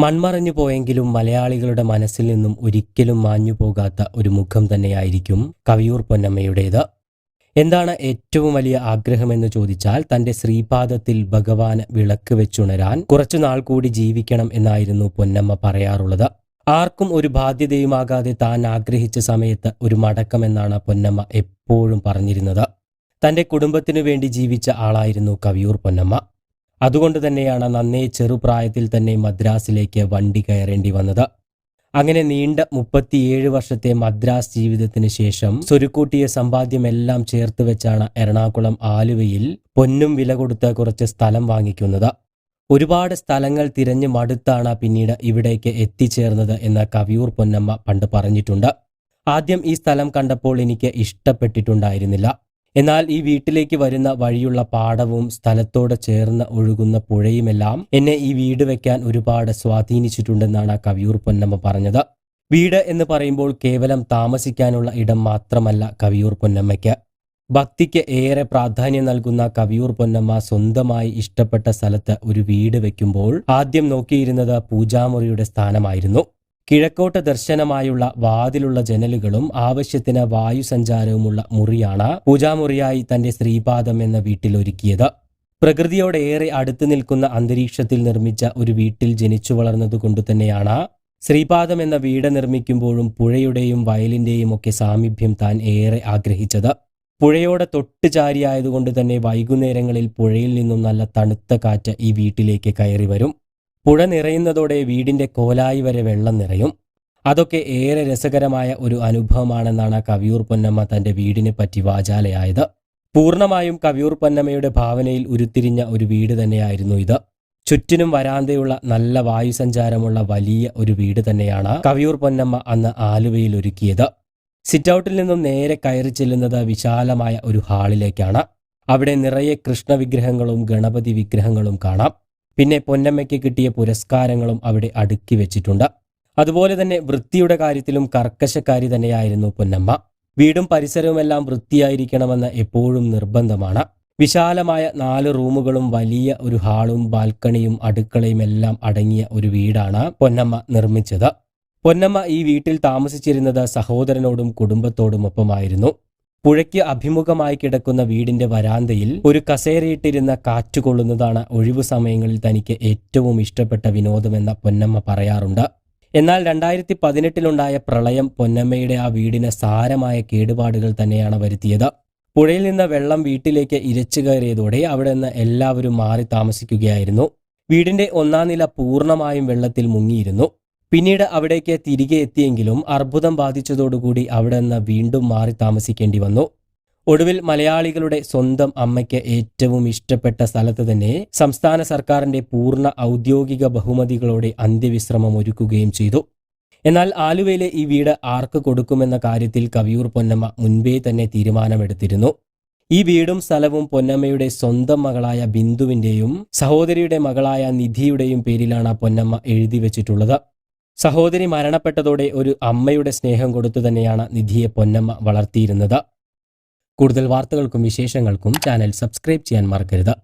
മൺമറഞ്ഞു പോയെങ്കിലും മലയാളികളുടെ മനസ്സിൽ നിന്നും ഒരിക്കലും മാഞ്ഞു പോകാത്ത ഒരു മുഖം തന്നെയായിരിക്കും കവിയൂർ പൊന്നമ്മയുടേത്. എന്താണ് ഏറ്റവും വലിയ ആഗ്രഹമെന്ന് ചോദിച്ചാൽ തന്റെ ശ്രീപാദത്തിൽ ഭഗവാന് വിളക്ക് വെച്ചുണരാൻ കുറച്ചുനാൾ കൂടി ജീവിക്കണം എന്നായിരുന്നു പൊന്നമ്മ പറയാറുള്ളത്. ആർക്കും ഒരു ബാധ്യതയുമാകാതെ താൻ ആഗ്രഹിച്ച സമയത്ത് ഒരു മടക്കമെന്നാണ് പൊന്നമ്മ എപ്പോഴും പറഞ്ഞിരുന്നത്. തന്റെ കുടുംബത്തിനു വേണ്ടി ജീവിച്ച ആളായിരുന്നു കവിയൂർ പൊന്നമ്മ. അതുകൊണ്ട് തന്നെയാണ് നന്നേ ചെറുപ്രായത്തിൽ തന്നെ മദ്രാസിലേക്ക് വണ്ടി കയറേണ്ടി വന്നത്. അങ്ങനെ നീണ്ട മുപ്പത്തിയേഴ് വർഷത്തെ മദ്രാസ് ജീവിതത്തിന് ശേഷം സ്വരുക്കൂട്ടിയ സമ്പാദ്യമെല്ലാം ചേർത്ത് വെച്ചാണ് എറണാകുളം ആലുവയിൽ പൊന്നും വില കൊടുത്ത് കുറച്ച് സ്ഥലം വാങ്ങിക്കുന്നത്. ഒരുപാട് സ്ഥലങ്ങൾ തിരഞ്ഞു മടുത്താണ് പിന്നീട് ഇവിടേക്ക് എത്തിച്ചേർന്നത് എന്ന് കവിയൂർ പൊന്നമ്മ പണ്ട് പറഞ്ഞിട്ടുണ്ട്. ആദ്യം ഈ സ്ഥലം കണ്ടപ്പോൾ എനിക്ക് ഇഷ്ടപ്പെട്ടിട്ടുണ്ടായിരുന്നില്ല. എന്നാൽ ഈ വീട്ടിലേക്ക് വരുന്ന വഴിയുള്ള പാടവും സ്ഥലത്തോട് ചേർന്ന് ഒഴുകുന്ന പുഴയുമെല്ലാം എന്നെ ഈ വീട് വെക്കാൻ ഒരുപാട് സ്വാധീനിച്ചിട്ടുണ്ടെന്നാണ് കവിയൂർ പൊന്നമ്മ പറഞ്ഞത്. വീട് എന്ന് പറയുമ്പോൾ കേവലം താമസിക്കാനുള്ള ഇടം മാത്രമല്ല കവിയൂർ പൊന്നമ്മയ്ക്ക്. ഭക്തിക്ക് ഏറെ പ്രാധാന്യം നൽകുന്ന കവിയൂർ പൊന്നമ്മ സ്വന്തമായി ഇഷ്ടപ്പെട്ട സ്ഥലത്ത് ഒരു വീട് വെക്കുമ്പോൾ ആദ്യം നോക്കിയിരുന്നത് പൂജാമുറിയുടെ സ്ഥാനമായിരുന്നു. കിഴക്കോട്ട് ദർശനമായുള്ള വാതിലുള്ള ജനലുകളും ആവശ്യത്തിന് വായുസഞ്ചാരവുമുള്ള മുറിയാണ് പൂജാമുറിയായി തന്റെ ശ്രീപാദം എന്ന വീട്ടിൽ ഒരുക്കിയത്. പ്രകൃതിയോട് ഏറെ അടുത്തു നിൽക്കുന്ന അന്തരീക്ഷത്തിൽ നിർമ്മിച്ച ഒരു വീട്ടിൽ ജനിച്ചു വളർന്നതുകൊണ്ട് തന്നെയാണ് ശ്രീപാദം എന്ന വീട് നിർമ്മിക്കുമ്പോഴും പുഴയുടെയും വയലിന്റെയും ഒക്കെ സാമീപ്യം താൻ ഏറെ ആഗ്രഹിച്ചത്. പുഴയോടെ തൊട്ട് ചാരിയായതുകൊണ്ട് തന്നെ വൈകുന്നേരങ്ങളിൽ പുഴയിൽ നിന്നും നല്ല തണുത്ത കാറ്റ് ഈ വീട്ടിലേക്ക് കയറി വരും. പുഴ നിറയുന്നതോടെ വീടിന്റെ കോലായി വരെ വെള്ളം നിറയും. അതൊക്കെ ഏറെ രസകരമായ ഒരു അനുഭവമാണെന്നാണ് കവിയൂർ പൊന്നമ്മ തന്റെ വീടിനെ പറ്റി വാചാലയായത്. പൂർണമായും കവിയൂർ പൊന്നമ്മയുടെ ഭാവനയിൽ ഉരുത്തിരിഞ്ഞ ഒരു വീട് തന്നെയായിരുന്നു ഇത്. ചുറ്റിനും വരാന്തയുള്ള നല്ല വായുസഞ്ചാരമുള്ള വലിയ ഒരു വീട് തന്നെയാണ് കവിയൂർ പൊന്നമ്മ അന്ന് ആലുവയിൽ ഒരുക്കിയത്. സിറ്റൗട്ടിൽ നിന്നും നേരെ കയറി ചെല്ലുന്നത് വിശാലമായ ഒരു ഹാളിലേക്കാണ്. അവിടെ നിറയെ കൃഷ്ണവിഗ്രഹങ്ങളും ഗണപതി വിഗ്രഹങ്ങളും കാണാം. പിന്നെ പൊന്നമ്മയ്ക്ക് കിട്ടിയ പുരസ്കാരങ്ങളും അവിടെ അടുക്കി വെച്ചിട്ടുണ്ട്. അതുപോലെ തന്നെ വൃത്തിയുടെ കാര്യത്തിലും കർക്കശക്കാരി തന്നെയായിരുന്നു പൊന്നമ്മ. വീടും പരിസരവുമെല്ലാം വൃത്തിയായിരിക്കണമെന്ന് എപ്പോഴും നിർബന്ധമാണ്. വിശാലമായ നാല് റൂമുകളും വലിയ ഒരു ഹാളും ബാൽക്കണിയും അടുക്കളയും എല്ലാം അടങ്ങിയ ഒരു വീടാണ് പൊന്നമ്മ നിർമ്മിച്ചത്. പൊന്നമ്മ ഈ വീട്ടിൽ താമസിച്ചിരുന്നത് സഹോദരനോടും കുടുംബത്തോടും ഒപ്പമായിരുന്നു പുഴയ്ക്ക് അഭിമുഖമായി കിടക്കുന്ന വീടിന്റെ വരാന്തയിൽ ഒരു കസേരയിട്ടിരുന്ന കാറ്റുകൊള്ളുന്നതാണ് ഒഴിവു സമയങ്ങളിൽ തനിക്ക് ഏറ്റവും ഇഷ്ടപ്പെട്ട വിനോദമെന്ന പൊന്നമ്മ പറയാറുണ്ട്. എന്നാൽ രണ്ടായിരത്തി പതിനെട്ടിലുണ്ടായ പ്രളയം പൊന്നമ്മയുടെ ആ വീടിന് സാരമായ കേടുപാടുകൾ തന്നെയാണ് വരുത്തിയത്. പുഴയിൽ നിന്ന് വെള്ളം വീട്ടിലേക്ക് ഇരച്ചു കയറിയതോടെ അവിടെ നിന്ന് എല്ലാവരും മാറി താമസിക്കുകയായിരുന്നു. വീടിന്റെ ഒന്നാം നില പൂർണമായും വെള്ളത്തിൽ മുങ്ങിയിരുന്നു. പിന്നീട് അവിടേക്ക് തിരികെ എത്തിയെങ്കിലും അർബുദം ബാധിച്ചതോടുകൂടി അവിടെ നിന്ന് വീണ്ടും മാറി താമസിക്കേണ്ടി വന്നു. ഒടുവിൽ മലയാളികളുടെ സ്വന്തം അമ്മയ്ക്ക് ഏറ്റവും ഇഷ്ടപ്പെട്ട സ്ഥലത്ത് തന്നെ സംസ്ഥാന സർക്കാരിന്റെ പൂർണ ഔദ്യോഗിക ബഹുമതികളോടെ അന്ത്യവിശ്രമം ഒരുക്കുകയും ചെയ്തു. എന്നാൽ ആലുവയിലെ ഈ വീട് ആർക്ക് കൊടുക്കുമെന്ന കാര്യത്തിൽ കവിയൂർ പൊന്നമ്മ മുൻപേ തന്നെ തീരുമാനമെടുത്തിരുന്നു. ഈ വീടും സ്ഥലവും പൊന്നമ്മയുടെ സ്വന്തം മകളായ ബിന്ദുവിന്റെയും സഹോദരിയുടെ മകളായ നിധിയുടെയും പേരിലാണ് പൊന്നമ്മ എഴുതി വെച്ചിട്ടുള്ളത്. സഹോദരി മരണപ്പെട്ടതോടെ ഒരു അമ്മയുടെ സ്നേഹം കൊടുത്തു തന്നെയാണ് നിധിയെ പൊന്നമ്മ വളർത്തിയിരുന്നത്. കൂടുതൽ വാർത്തകൾക്കും വിശേഷങ്ങൾക്കും ചാനൽ സബ്സ്ക്രൈബ് ചെയ്യാൻ മറക്കരുത്.